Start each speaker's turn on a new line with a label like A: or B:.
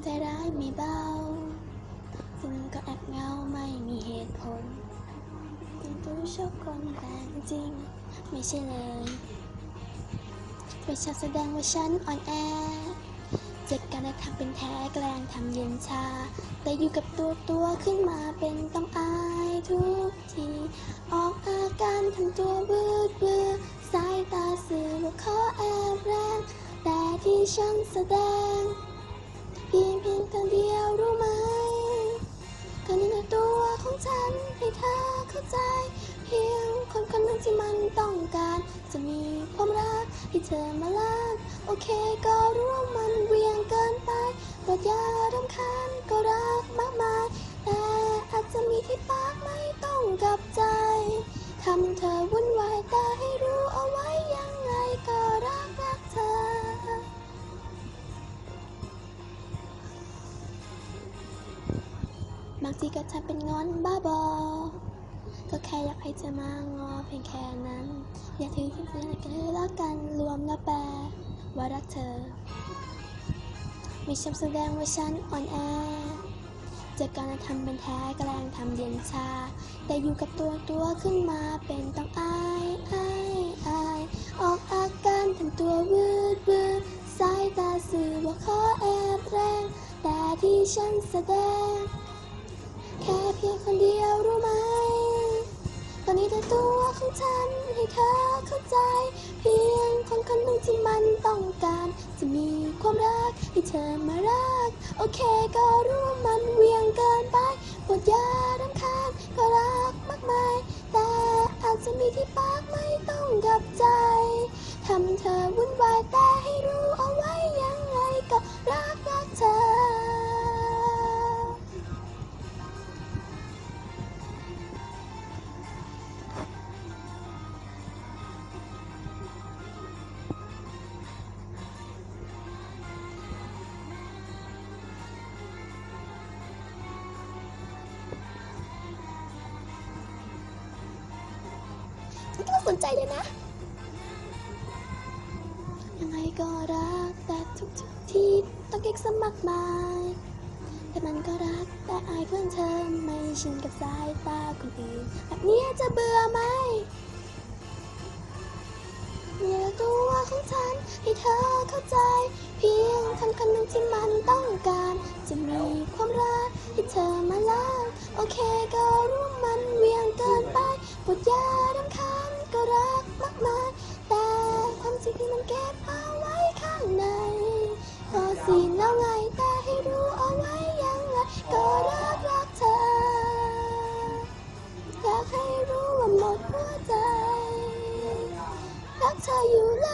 A: ไม่เบาซึ่งก็แอบเงาไม่มีเหตุผลยังดูชอบคนแต่จริง ไม่ใช่เลยไม่ชอบแสดงว่าฉันอ่อนแอเจ็บกันและทำเป็นแท้แกล้งทำเย็นชา แต่อยู่กับตัวตัวขึ้นมาเป็นต้องอายทุกที ออกอาการทำตัวบืดเบือสายตาสื่อว่าขอแอบแรงแต่ที่ฉันแสดง จะมีความรักให้เธอมาลักโอเคก็รู้ว่ามันเวียงเกินไปโปรดอย่ารำคาญก็รักมากมายแต่อาจจะมีที่ปากไม่ต้องกับใจทำเธอวุ่นวายแต่ให้รู้เอาไว้ยังไงก็รักรักเธอบางทีก็ทำเป็นงอนบ้าบอ ค่อยากให้เธอมางอเพียงแค่นั้น อย่าถือที่เธอกันเลยรักกันรวมแล้วแปลว่ารักเธอม่ชอบแสดงว่าฉันอ่อนแอจากการทำเป็นแท้แกล้งทำเย็นชา แต่อยู่กับตัวตัวขึ้นมาเป็นต้องอายอายอายออกอาการทำตัววืดวืดสายตาสื่อว่าขอแอบแรง แต่ที่ฉันแสดง แค่เพียงคนเดียวรู้ไหม อนนี้แต่ตัวของฉันให้เธอเข้าใจ เพียงคนคนหนึ่งที่มันต้องการ จะมีความรักให้เธอมารัก โอเคก็รู้ว่ามันเวียงเกินไปปวดยารำคาญก็รักมากมาย แต่อาจจะมีที่ปากไม่ต้องกับใจทำเธอวุ่นวายแต่ให้รู้ สนใจเลยนะ ยังไงก็รักแต่ทุกทุกทีต้องเก็กสมัครมาย แต่มันก็รักแต่อายเพื่อนเธอไม่ชินกับสายตาคนอื่นแบบนี้จะเบื่อไหมเนี่ยตัวของฉันให้เธอเข้าใจ เพียงคนคนหนึ่งที่มันต้องการ จะมีความรักให้เธอมาลักโอเคก็รู้ว่ามันเวียงากให้รู้ว่